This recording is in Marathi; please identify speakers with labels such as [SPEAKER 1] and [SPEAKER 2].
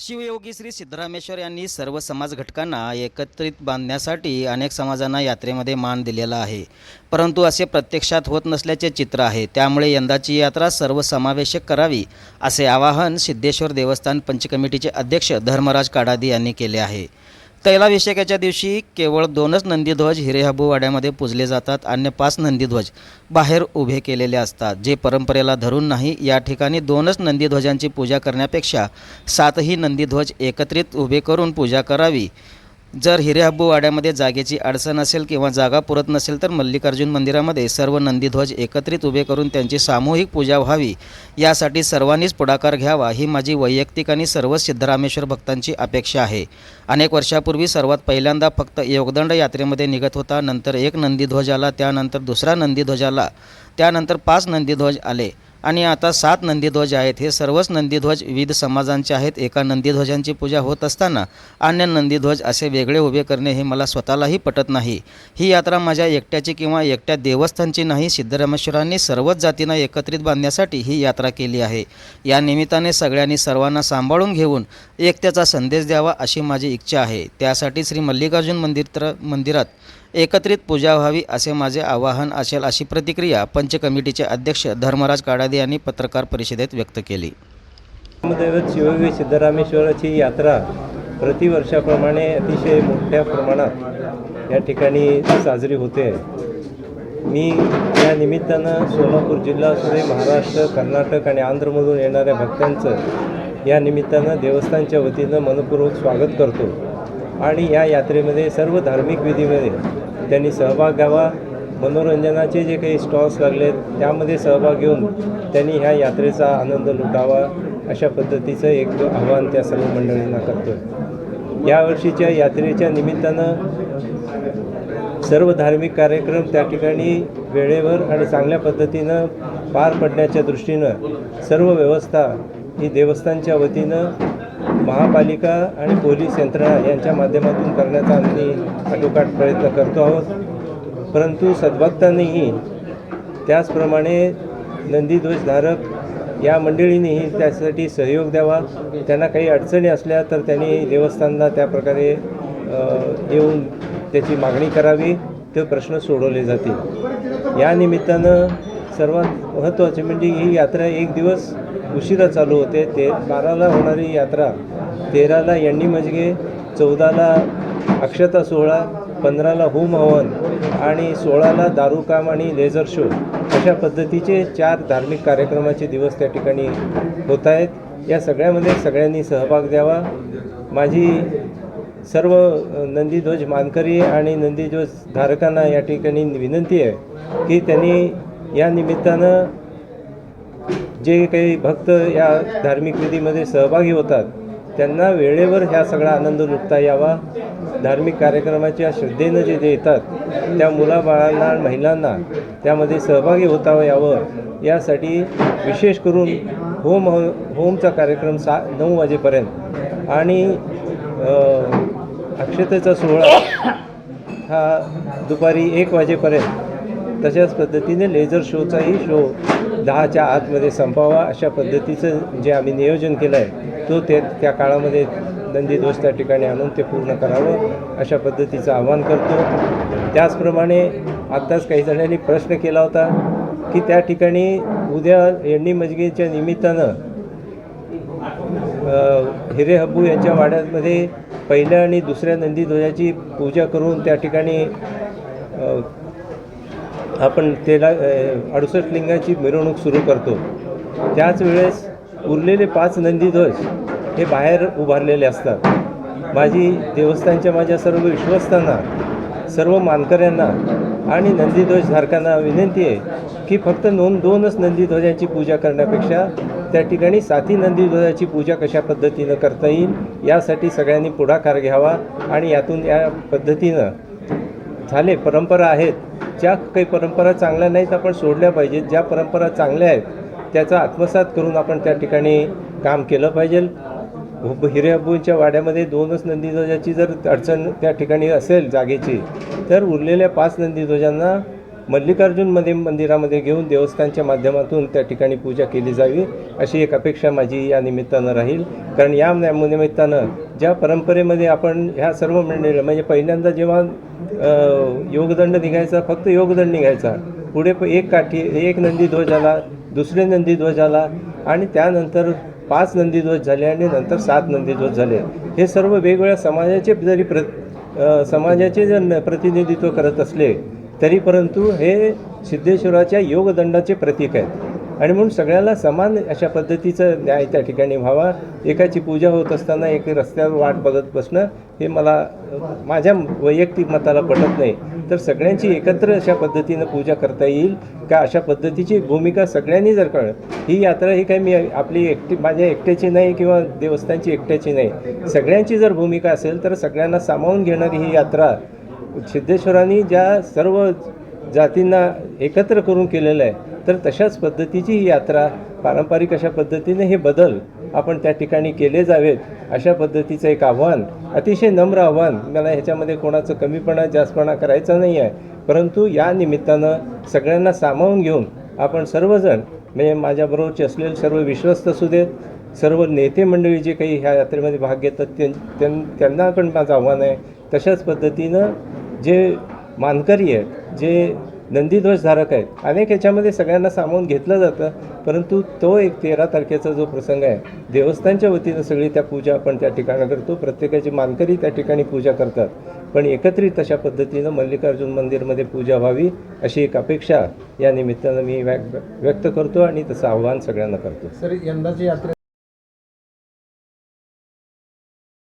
[SPEAKER 1] शिवयोगी श्री सिद्धरामेश्वर यांनी सर्व समाज घटकांना एकत्रित बांधण्यासाठी अनेक समाजांना यात्रेमध्ये मान दिलेला आहे. परंतु असे प्रत्यक्षात होत नसल्याचे चित्र आहे. त्यामुळे यंदाची यात्रा सर्वसमावेशक करावी असे आवाहन सिद्धेश्वर देवस्थान पंचकमिटीचे अध्यक्ष धर्मराज काडादी यांनी केले आहे. तैलाभिषेकाच्या दिवशी केवळ दोनच नंदीध्वज हिरेहाबू वाड्यामध्ये पूजले जातात अन्य पाच नंदीध्वज बाहेर उभे केलेले असतात जे परंपरेला धरून नाही या ठिकाणी दोनच नंदीध्वजांची पूजा करण्यापेक्षा सातही नंदीध्वज एकत्रित उभे करून पूजा करावी. जर हिरेहाबू वाड्यामध्ये जागेची अडचण असेल किंवा जागा पुरत नसेल तर मल्लिकार्जुन मंदिरामध्ये सर्व नंदीध्वज एकत्रित उभे करून त्यांची सामूहिक पूजा व्हावी. यासाठी सर्वांनीच पुढाकार घ्यावा ही माझी वैयक्तिक आणि सर्व सिद्धरामेश्वर भक्तांची अपेक्षा आहे. अनेक वर्षापूर्वी सर्वात पहिल्यांदा फक्त योगदंड यात्रेमध्ये निघत होता नंतर एक नंदीध्वज आला त्यानंतर दुसरा नंदीध्वज आला त्यानंतर पाच नंदीध्वज आले. आणि आता सात नंदीध्वज आहेत. हे सर्वच नंदीध्वज विविध समाजांचे आहेत. एका नंदीध्वजांची पूजा होत असताना अन्य नंदीध्वज असे वेगळे उभे करणे हे मला स्वतःलाही पटत नाही. ही यात्रा माझ्या एकट्याची किंवा एकट्या देवस्थानची नाही सिद्धरामेश्वरांनी सर्वच जातींना एकत्रित बांधण्यासाठी ही यात्रा केली आहे. या निमित्ताने सगळ्यांनी सर्वांना सांभाळून घेऊन एकत्याचा संदेश द्यावा अशी माझी इच्छा आहे. त्यासाठी श्री मल्लिकार्जुन मंदिर तर मंदिरात एकत्रित पूजा व्हावी असे माझे आवाहन असेल अशी प्रतिक्रिया पंच कमिटीचे अध्यक्ष धर्मराज काडादे यांनी पत्रकार परिषदेत व्यक्त केली.
[SPEAKER 2] दैवत शिवयोगी सिद्धरामेश्वराची यात्रा प्रतिवर्षाप्रमाणे अतिशय मोठ्या प्रमाणात या ठिकाणी साजरी होते. मी या निमित्तानं सोलापूर जिल्हा असू दे महाराष्ट्र कर्नाटक आणि आंध्रमधून येणाऱ्या भक्तांचं या निमित्तानं देवस्थानच्या वतीनं मनपूर्वक स्वागत करतो. आणि या यात्रेमध्ये सर्व धार्मिक विधीमध्ये त्यांनी सहभाग घ्यावा. मनोरंजनाचे जे काही स्टॉल्स लागलेत त्यामध्ये सहभाग घेऊन त्यांनी ह्या यात्रेचा आनंद लुटावा अशा पद्धतीचं एक आव्हान त्या सर्व मंडळींना करतो यावर्षीच्या यात्रेच्या निमित्तानं सर्व धार्मिक कार्यक्रम त्या ठिकाणी वेळेवर आणि चांगल्या पद्धतीनं पार पडण्याच्या दृष्टीनं सर्व व्यवस्था ही देवस्थानच्या वतीनं महापालिका आणि पोलीस यंत्रणा यांच्या माध्यमातून करण्याचा आम्ही आटोकाट प्रयत्न करतो आहोत. परंतु सद्भक्तांनीही त्याचप्रमाणे नंदीध्वजधारक या मंडळींनीही त्यासाठी सहयोग द्यावा. त्यांना काही अडचणी असल्या तर त्यांनी देवस्थानला त्या प्रकारे येऊन त्याची मागणी करावी. ते प्रश्न सोडवले जातील. या निमित्तानं सर्वात महत्त्वाचे म्हणजे ही यात्रा एक दिवस उशिरा चालू होते. ते बाराला होणारी यात्रा तेराला यांनी मजगे चौदाला अक्षता सोहळा पंधराला होम हवन आणि सोळाला दारूकाम आणि लेझर शो. अशा पद्धतीचे चार धार्मिक कार्यक्रमाचे दिवस त्या ठिकाणी होत आहेत. या सगळ्यामध्ये सगळ्यांनी सहभाग द्यावा. माझी सर्व नंदीध्वज मानकरी आणि नंदीध्वज धारकांना या ठिकाणी विनंती आहे की त्यांनी या निमित्तानं जे काही भक्त या धार्मिक विधीमध्ये सहभागी होतात त्यांना वेळेवर ह्या सगळा आनंद लुटता यावा. धार्मिक कार्यक्रमाच्या श्रद्धेनं जे जे येतात त्या मुलाबाळांना महिलांना त्यामध्ये सहभागी होतावं यावं. यासाठी विशेष करून होम होमचा कार्यक्रम सा नऊ वाजेपर्यंत. आणि अक्षतेचा सोहळा हा दुपारी एक वाजेपर्यंत. तशाच पद्धतीने लेझर शोचाही शो दहाच्या आतमध्ये संपावा अशा पद्धतीचं जे आम्ही नियोजन केलं आहे तो ते त्या काळामध्ये नंदीध्वज त्या ठिकाणी आणून ते पूर्ण करावं अशा पद्धतीचं आवाहन करतो. त्याचप्रमाणे आत्ताच काही जणांनी प्रश्न केला होता की त्या ठिकाणी उद्या एंडी मजगीच्या निमित्तानं हिरे हब्बू यांच्या वाड्यामध्ये पहिल्या आणि दुसऱ्या नंदीध्वजाची पूजा करून त्या ठिकाणी आपण तेला अडुसष्ट लिंगाची मिरवणूक सुरू करतो. त्याच वेळेस उरलेले पाच नंदीध्वज हे बाहेर उभारलेले असतात. माझी देवस्थानच्या माझ्या सर्व विश्वस्तांना सर्व मानकऱ्यांना आणि नंदीध्वजधारकांना विनंती आहे की फक्त नोंद दोनच नंदीध्वजांची पूजा करण्यापेक्षा त्या ठिकाणी साथी नंदीध्वजाची पूजा कशा पद्धतीनं करता येईल यासाठी सगळ्यांनी पुढाकार घ्यावा आणि यातून या पद्धतीनं झाले परंपरा आहेत ज्या काही परंपरा चांगल्या नाहीत आपण सोडल्या पाहिजेत. ज्या परंपरा चांगल्या आहेत त्याचा आत्मसात करून आपण त्या ठिकाणी काम केलं पाहिजे. हिरेअब्बूंच्या वाड्यामध्ये दोनच नंदीध्वजाची जर अडचण त्या ठिकाणी असेल जागेची तर उरलेल्या पाच नंदीध्वजांना मल्लिकार्जुनमध्ये मंदिरामध्ये घेऊन देवस्थानच्या माध्यमातून त्या ठिकाणी पूजा केली जावी अशी एक अपेक्षा माझी या निमित्तानं राहील. कारण या निमित्तानं ज्या परंपरेमध्ये आपण ह्या सर्व मंडळी म्हणजे पहिल्यांदा जेव्हा योगदंड निघायचा फक्त योगदंड निघायचा पुढे एक काठी एक नंदीध्वज आला दुसरे नंदीध्वज आला आणि त्यानंतर पाच नंदीध्वज झाले आणि नंतर सात नंदीध्वज झाले. हे सर्व वेगवेगळ्या समाजाचे जरी प्र समाजाचे जर न- प्रतिनिधित्व करत असले तरी परंतु हे सिद्धेश्वराच्या योगदंडाचे प्रतीक आहेत. आणि म्हणून सगळ्याला समान अशा पद्धतीचं न्याय त्या ठिकाणी व्हावा. एकाची पूजा होत असताना एक रस्त्यावर वाट बघत बसणं हे मला माझ्या वैयक्तिक मताला पटत नाही. तर सगळ्यांची एकत्र अशा पद्धतीनं पूजा करता येईल का अशा पद्धतीची भूमिका सगळ्यांनी जर कळ ही यात्रा ही काही मी आपली एकटी माझ्या एकट्याची नाही किंवा देवस्थानची एकट्याची नाही. सगळ्यांची जर भूमिका असेल तर सगळ्यांना सामावून घेणारी ही यात्रा सिद्धेश्वरांनी ज्या सर्व जातींना एकत्र करून केलेलं आहे तर तशाच पद्धतीची ही यात्रा पारंपरिक अशा पद्धतीने हे बदल आपण त्या ठिकाणी केले जावेत अशा पद्धतीचं एक आव्हान अतिशय नम्र आव्हान. मला ह्याच्यामध्ये कोणाचं कमीपणा जास्तपणा करायचा नाही आहे परंतु या निमित्तानं सगळ्यांना सामावून घेऊन आपण सर्वजण म्हणजे माझ्याबरोबरचे असलेले सर्व विश्वस्त असू देत सर्व नेते मंडळी जे काही ह्या यात्रेमध्ये भाग घेतात त्यां त्यां- त्यांना पण माझं आव्हान आहे. तशाच पद्धतीनं जे मानकरी आहेत जे नंदीध्वजधारक आहेत अनेक ह्याच्यामध्ये सगळ्यांना सामावून घेतलं जातं परंतु तो एक तेरा तारखेचा जो प्रसंग आहे देवस्थानच्या वतीनं सगळी त्या पूजा आपण त्या ठिकाणी करतो प्रत्येकाची मानकरी त्या ठिकाणी पूजा करतात. पण एकत्रित अशा पद्धतीनं मल्लिकार्जुन मंदिरमध्ये पूजा व्हावी अशी एक अपेक्षा या निमित्तानं मी व्यक्त व्यक्त करतो आणि तसं आव्हान सगळ्यांना करतो.
[SPEAKER 3] सर यंदाची यात्रा